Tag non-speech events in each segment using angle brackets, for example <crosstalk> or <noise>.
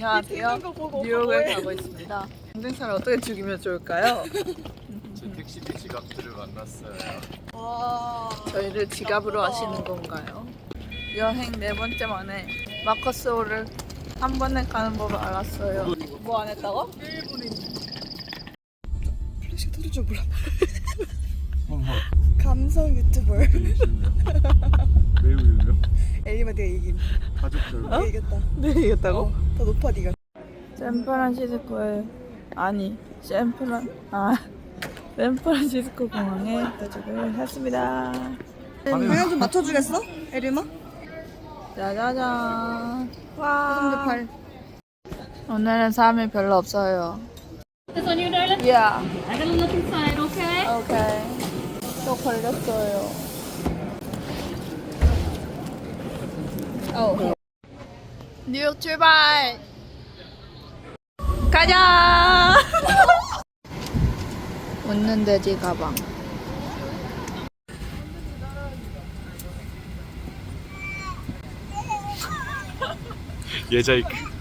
안녕하세요. 뉴욕을 가고 있습니다. 경쟁사를 어떻게 죽이면 좋을까요? 제 택시비 지갑들을 만났어요. 와. 저희를 지갑으로 하시는 건가요? 여행 네 번째 만에 마커스호를 한 번에 가는 법을 알았어요. 뭐 안 했다고? 플래시 터질 몰라. 어머, 감성 유튜버. 매우 유명. 에리마 네가 이김. 가족들. 네가 이겼다. 네, 이겼다고? 어, 더 높아 네가. 샌프란시스코에 아니 샌프란 아 <laughs> 샌프란시스코 공항에 도착을 했습니다. 방향 좀 맞춰주겠어? 에리마? 짜자잔. 와. 발. 오늘은 사람이 별로 없어요. This on you, darling? Yeah. I gotta look inside, okay? 오케이. 또 걸렸어요. 어. 뉴욕 출발. 가자. <laughs> 웃는 돼지 가방. 예자이크.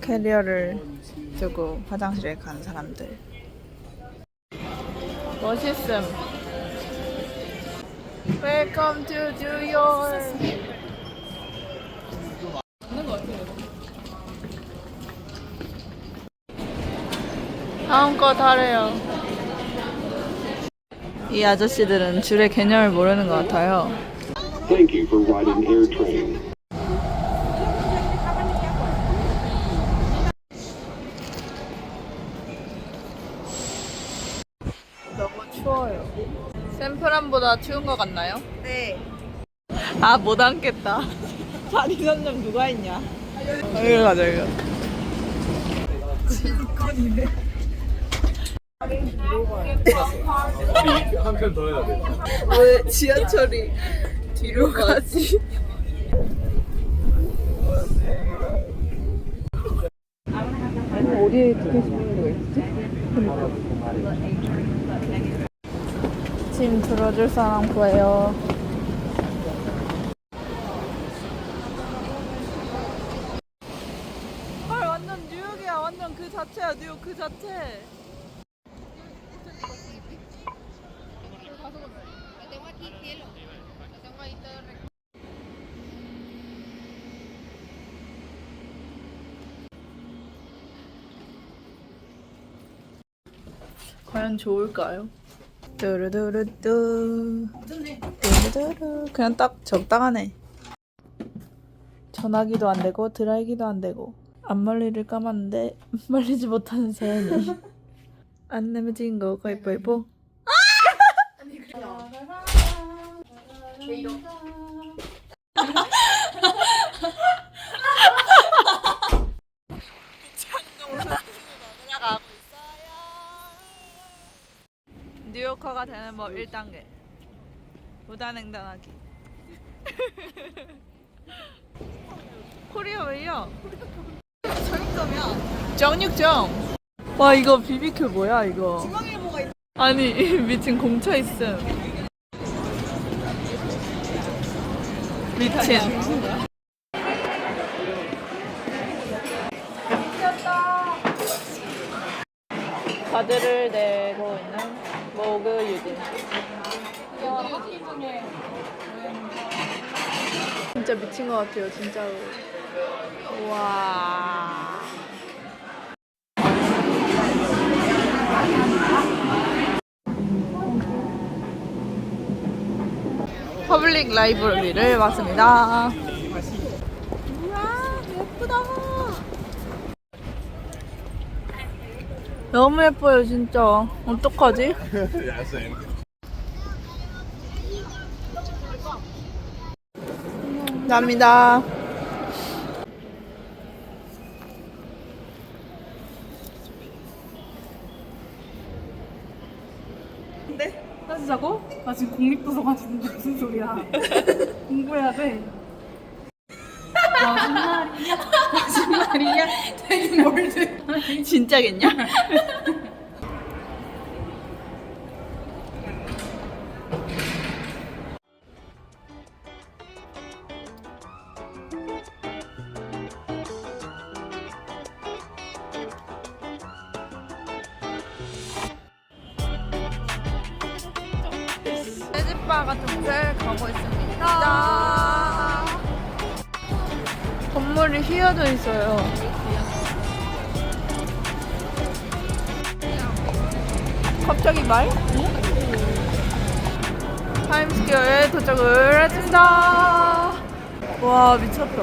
캐리어를 두고 화장실에 간 사람들. 멋있음. Welcome to New York. 다음 거 타래요. 이 아저씨들은 줄의 개념을 모르는 것 같아요. Thank you for riding AirTrain. 너무 추워요. 샌프란보다 추운 것 같나요? 네. 아, 못 앉겠다. <laughs> 자리 선점 누가 있냐? 여기 가자, 여기. <laughs> 한편 더 해야 돼. 왜 지하철이 뒤로 가지? 어디에 티켓이 있는 거 있지? 짐 들어줄 사람 구해요. 헐 완전 뉴욕이야 완전 그 자체야 뉴욕 그 자체. 과연 좋을까요? 뚜루두루뚜. 뚜루두루. 그냥 딱 적당하네. 전화기도 안 되고 드라이기도 안 되고 앞머리를 감았는데 말리지 못하는 세연이. <laughs> 안 내면 거 가위바위 보 뉴요커가 되는 법 1단계 무단횡단하기 <laughs> 코리아 왜요? 정육점이야. 정육점 와 이거 BBQ 뭐야 이거 중앙일보가 있. 아니 <laughs> 미친 공차 있음 미친 카드를 내고 있는 모그 유진 진짜 미친 것 같아요 진짜로. 와. 퍼블릭 라이브러리를 왔습니다. 우와, 예뻐. 예쁘다. 너무 예뻐요, 진짜. 어떡하지? 감사합니다. 따지자고? 나 지금 국립도서관 있는데 무슨 소리야? <laughs> 공부해야 돼. 거짓말이야. 거짓말이야. 되게 멀지. 진짜겠냐? 같은 곳에 가고 있습니다. 건물이 휘어져 있어요. 갑자기 말? 타임스퀘어에 도착을 했습니다. 와 미쳤다.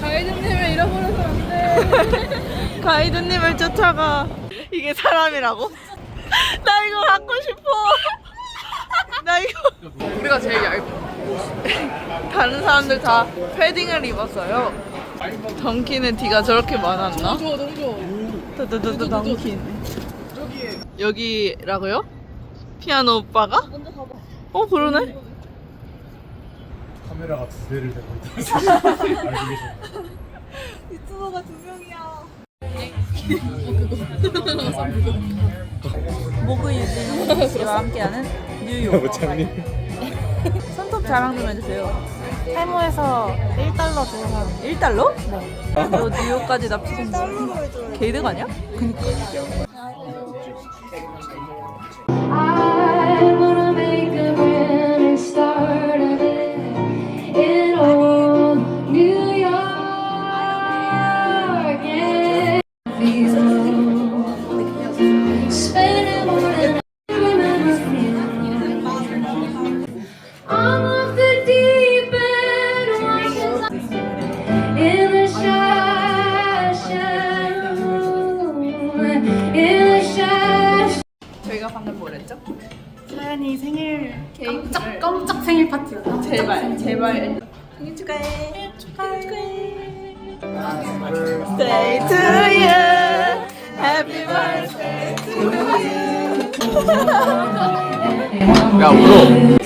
가이드님을 잃어버려서 안 돼. <laughs> 가이드님을 쫓아가. 이게 사람이라고? <laughs> 나 이거 갖고 싶어. 나 이거. 우리가 제일 얇아. <laughs> 다른 사람들 다 패딩을 입었어요. 덩키는 뒤가 저렇게 많았나? 좋아, 너무 좋아. 더더더더 덩킨. 여기라고요? 피아노 오빠가? 어 그러네. 카메라가 두 대를 대고 있다. 알고 <laughs> 계셔. 유튜버가 두 명이야. 모그 유진 씨와 함께하는 뉴욕. 모창님. <laughs> 손톱 자랑 좀 해주세요. 탈모에서 1달러 주고 사는 1달러? 네. 너 뉴욕까지 납치된 거 달러로 해줘야 돼. 개이득 아니야? I 뭐랬죠? 사연이 생일 깜짝 깜짝 생일 파티였다. 제발 제발 생일 축하해 축하해 축하해 Birthday to you Happy birthday to you 야 울어.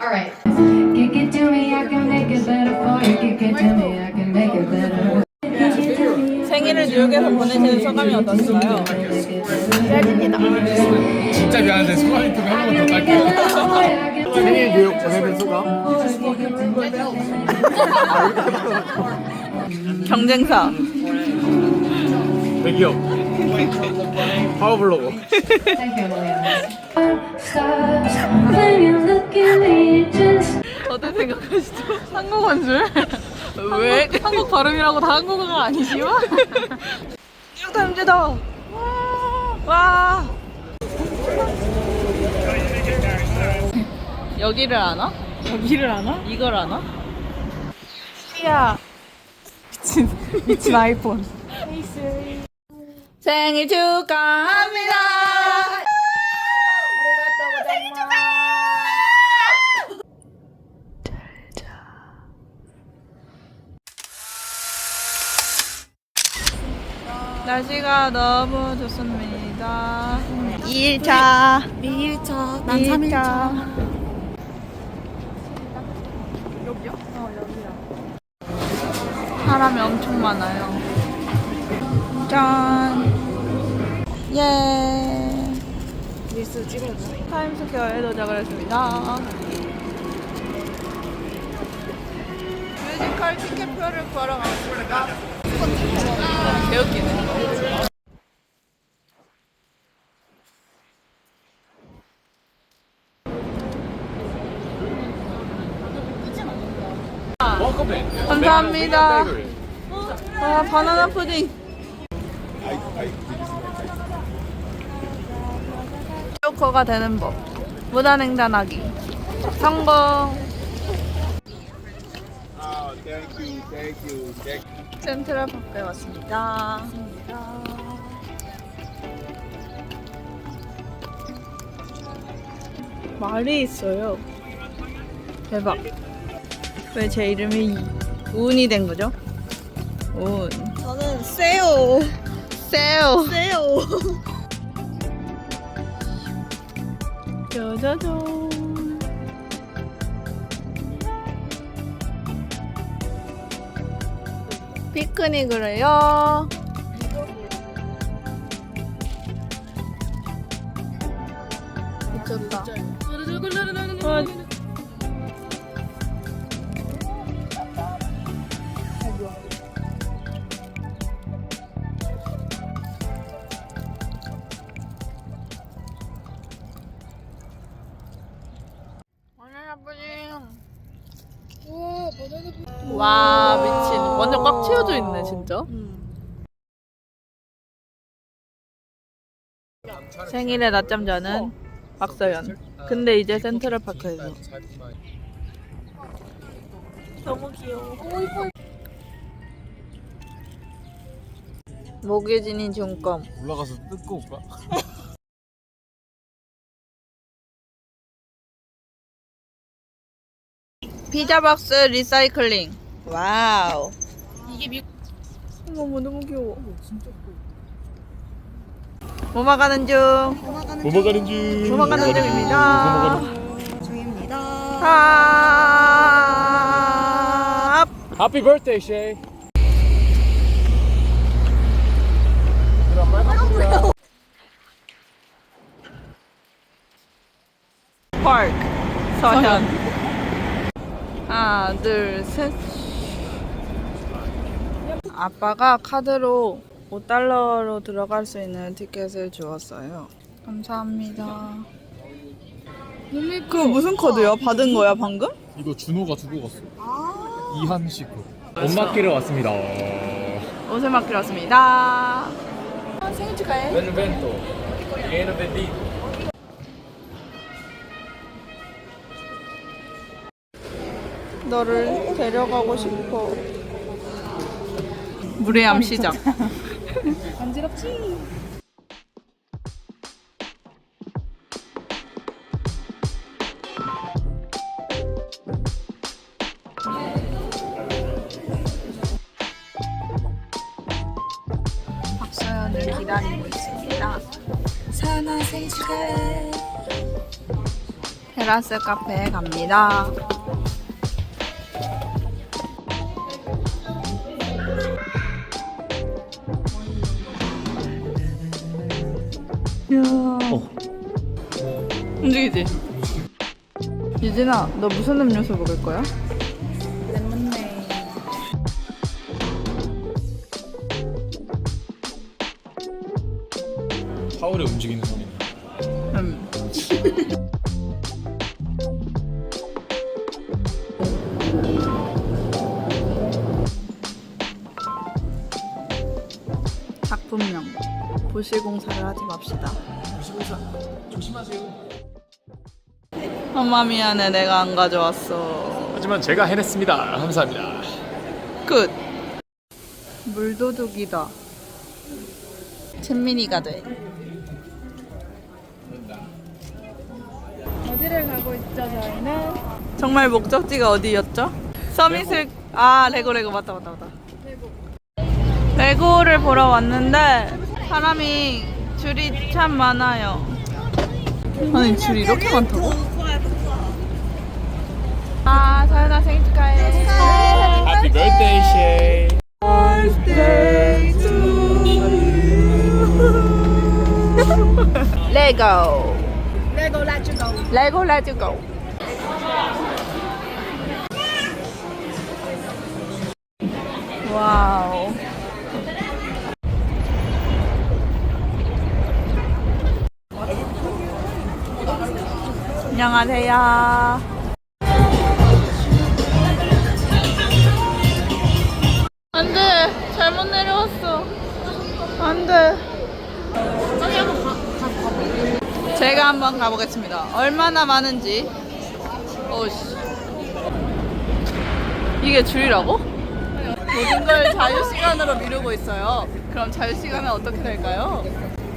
All right. Kick it to me, I can make it better for you. Kick it to me, I can make it better. 뉴욕에서 보내시는 소감이 어떠신가요? 진짜 미안한데 소감 인터뷰 한 번만 더 딸게요. 생일 뉴욕 보내는 소감? 경쟁사 대기업. 파워블로거. 어떻게 생각하시죠? 한국어인 줄? 왜? 한국 발음이라고 다 한국어가. 뉴욕 타임즈다 와 여기를 아나? 여기를 아나? 이걸 아나? 시야 미친 미친 아이폰. 생일 축하합니다. 날씨가 너무 좋습니다. 2일차. 2일차, 2일차. 여기요? 어, 여기야. 사람이 엄청 많아요. 짠. 예. 릴스 찍어줘. 타임스퀘어에 도착을 했습니다. 뮤지컬 티켓표를 구하러 가봤습니다. 개웃기네. 감사합니다. 아, 바나나 푸딩. 조커가 되는 법. 무단횡단하기. 성공. 센트럴 파크에 왔습니다. 말이 있어요. 대박. 왜 제 이름이 운이 된 거죠? 운. 저는 세요. 세요. 세요. <laughs> 짜자잔. 피크닉을 해요. 미쳤다. 진짜 생일에 낮잠 자는 박서연. 근데 이제 센트럴 파크에서 너무 귀여워. 목유진이 중껌. 올라가서 뜯고 올까? <laughs> 피자 박스 리사이클링. 와우. 이게 미... 어머 너무 귀여워. 모마 가는 중? 넘어가는 중. 모마 가는 중입니다. 중입니다. 아 Happy birthday, Shay. 파크 서현. 하나 둘 셋 아빠가 카드로 5달러로 들어갈 수 있는 티켓을 주었어요 감사합니다 그거 무슨 카드야? 받은 거야 방금? 이거 준호가 주고 갔어. 이한식 거. 엄마끼리 왔습니다. 옷을 맡기러 왔습니다 생일 축하해 Benevento. Pieno bendito. 너를 데려가고 싶어 무례함 시작 간지럽지? 박서연을 기다리고 있습니다. 테라스 카페에 갑니다. 이야. 움직이지? 유진아, 너 무슨 음료수 먹을 거야? 부실공사를 하지 맙시다. 부시공사 조심하세요. 엄마 미안해 내가 안 가져왔어. 하지만 제가 해냈습니다. 감사합니다. 끝. 물도둑이다. 잼민이가 돼. 어디를 가고 있죠 저희는? 정말 목적지가 어디였죠? 서밋을 아 레고 레고 맞다 맞다 맞다. 레고를 보러 왔는데 사람이 줄이 참 많아요. 아니 줄이 이렇게 많다고? 아 사연아 생일 축하해. Happy birthday, Shay. birthday to 레고. 레고 let you go. 레고 레츠 고. 와우. 안녕하세요. 안 돼. 잘못 내려왔어. 안 돼. 제가 한번 가보겠습니다. 얼마나 많은지. 오씨. 이게 줄이라고? 모든 걸 자유시간으로 미루고 있어요. 그럼 자유시간은 어떻게 될까요?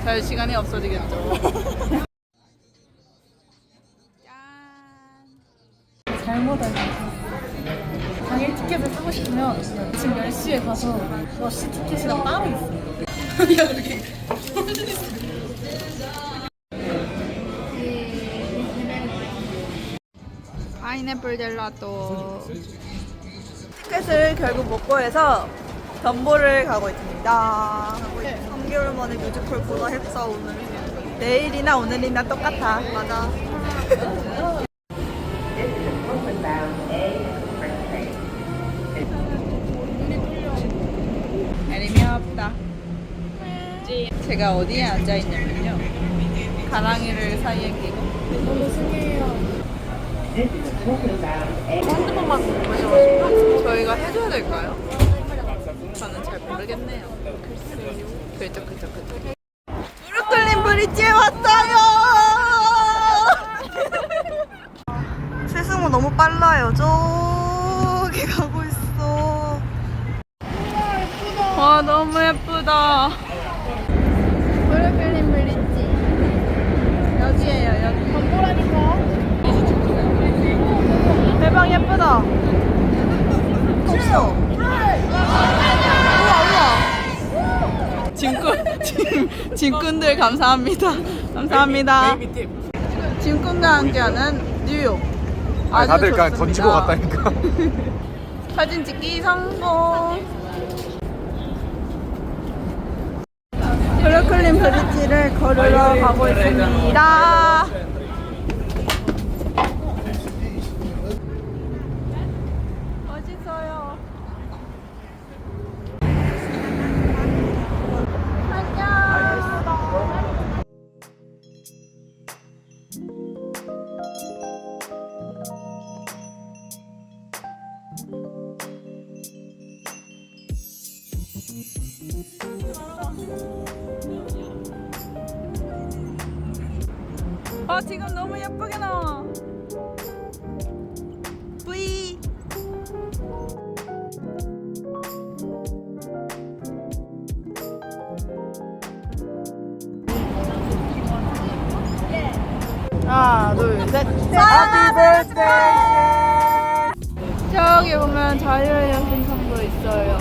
자유시간이 없어지겠죠. <laughs> 잘못 알고. 당일 티켓을 사고 싶으면 아침 10시에 가서 러시 티켓이랑 따로 있어. <laughs> 파인애플 젤라또. 티켓을 결국 못 구해서 덤보를 가고 있습니다. 3개월 만에 뮤지컬 보다 했어 오늘. 내일이나 오늘이나 똑같아. 맞아. <laughs> 내림이 없다. 제가 어디에 앉아 있냐면요. 가랑이를 사이에 끼고. 너무 신기해요. 저희가 해줘야 될까요? 저는 잘 모르겠네요. 글쩍 글쩍 글쩍. 브루클린 브릿지에 왔어요. <laughs> 세승호 너무 빨라요. 저기 가고 있어. 와 너무 예쁘다. 브루클린 브릿지. 여기에요 여기. 덤보라니까. 대박 예쁘다. 없어. 짐꾼 짐, 짐꾼들 감사합니다. 감사합니다. 짐꾼과 함께하는 뉴욕. 아주 다들 그냥 좋습니다. 던지고 갔다니까. <laughs> 사진 찍기 성공. 브루클린 브릿지를 걸으러 가고 있습니다. 여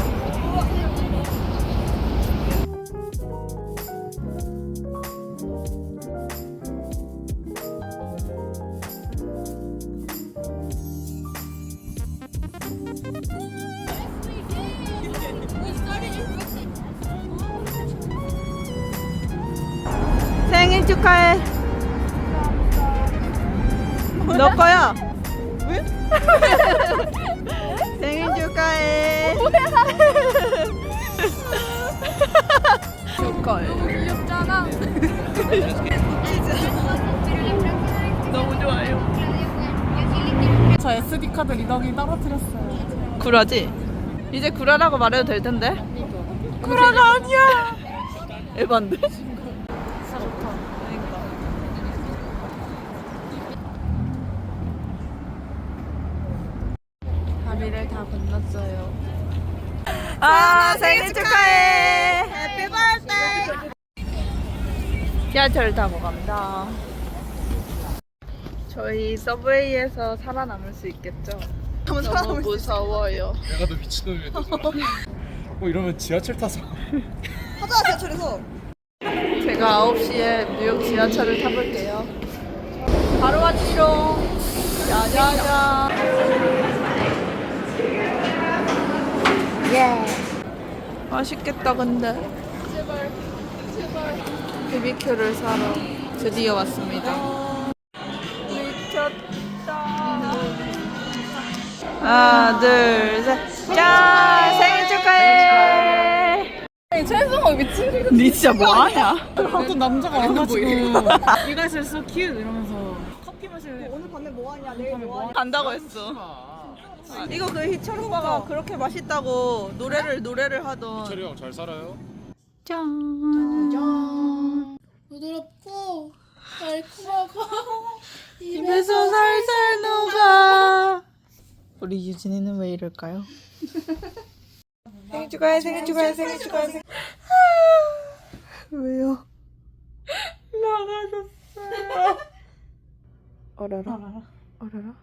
너무 <laughs> 좋아요. 저 SD 카드 리더기 떨어뜨렸어요. 구라지? 이제 구라라고 말해도 될 텐데. 구라가 아니야. 에반데? 다리를 다 건넜어요. 아, 생일 축하해. 지하철 타고 갑니다. 저희 서브웨이에서 살아남을 수 있겠죠? 너무 무서워요. 내가 더 미친놈이었다. 어 <laughs> 이러면 지하철 타서. 하자 지하철에서. 제가 9시에 뉴욕 지하철을 타볼게요. 바로 왔지롱. 야자자. 예. 맛있겠다 근데. BBQ를 사러 드디어 왔습니다. 미쳤다. 하나, 둘, 셋. 짠! 생일 축하해! 최승호 미친. 니 진짜 뭐하냐? 어떤 남자가 와가지고 <laughs> You guys are so cute 이러면서 커피 마실래? 오늘 밤에 뭐 하냐? 내일 뭐 하냐? 간다고 했어. 이거 그 희철 오빠가 그렇게 맛있다고 노래를 노래를 하던. 철이 형 잘 살아요? 짠. 부드럽고 달콤하고 <laughs> 입에서 살살 녹아. 우리 유진이는 왜 이럴까요? <laughs> 생일 축하해, 생일 축하해, 생일 축하해. 생일... 아, 왜요? <laughs> 나가셨어요. 어라라. 어라라.